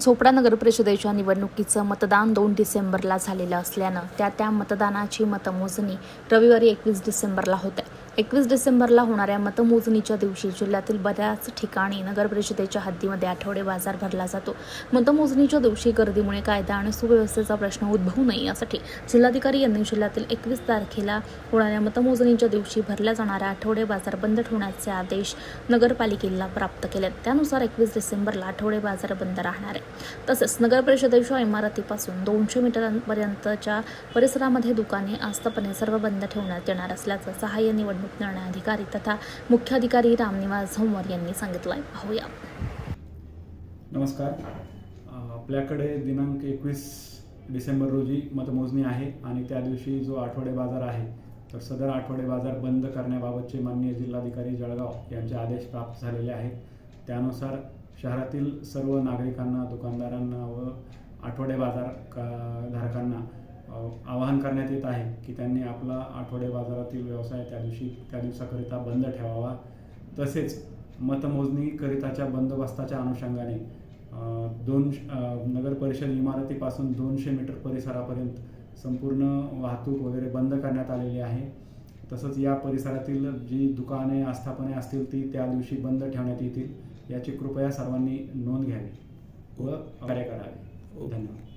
चोपडा नगर परिषदेच्या निवडणुकीचं मतदान दोन डिसेंबरला झालेलं असल्यानं त्या त्या मतदानाची मतमोजणी रविवारी एकवीस डिसेंबरला होते एकवीस डिसेंबरला होणाऱ्या मतमोजणीच्या दिवशी जिल्ह्यातील बऱ्याच ठिकाणी नगर परिषदेच्या हद्दीमध्ये आठवडे बाजार भरला जातो. मतमोजणीच्या दिवशी गर्दीमुळे कायदा आणि सुव्यवस्थेचा प्रश्न उद्भवू नये यासाठी जिल्हाधिकारी यांनी जिल्ह्यातील एकवीस तारखेला होणाऱ्या मतमोजणीच्या दिवशी भरल्या जाणाऱ्या आठवडे बाजार बंद ठेवण्याचे आदेश नगरपालिकेला प्राप्त केले. त्यानुसार एकवीस डिसेंबरला आठवडे बाजार बंद राहणार आहे. तसेच नगर परिषदेच्या इमारतीपासून दोनशे मीटरांपर्यंतच्या परिसरामध्ये दुकाने आस्तपणे सर्व बंद ठेवण्यात येणार असल्याचं सहाय्य निवडणूक निर्णय अधिकारी तथा मुख्याधिकारी रामनिवास झंवर यांनी सांगितलं आहे पाहूया. नमस्कार. आपल्याकडे दिनांक एकवीस डिसेंबर रोजी मतमोजणी आहे आणि त्या दिवशी जो आठवडे बाजार आहे तर सदर आठवडे बाजार बंद करण्याबाबतचे माननीय जिल्हाधिकारी जळगाव यांचे आदेश प्राप्त झालेले आहेत. त्यानुसार शहरातील सर्व नागरिकांना दुकानदारांना व आठवडे बाजार का धारकांना आवाहन करण्यात येत आहे की त्यांनी आपला आठवडे बाजारातील व्यवसाय त्या दिवशी त्या दिवसाकरिता बंद ठेवावा. तसेच मतमोजणीकरिताच्या बंदोबस्ताच्या अनुषंगाने दोन नगर परिषद इमारतीपासून दोनशे मीटर परिसरापर्यंत संपूर्ण वाहतूक वगैरे बंद करण्यात आलेली आहे. तसंच या परिसरातील जी दुकाने आस्थापने असतील ती त्या दिवशी बंद ठेवण्यात येतील. याची कृपया सर्वांनी नोंद घ्यावी व कार्य करावे. धन्यवाद.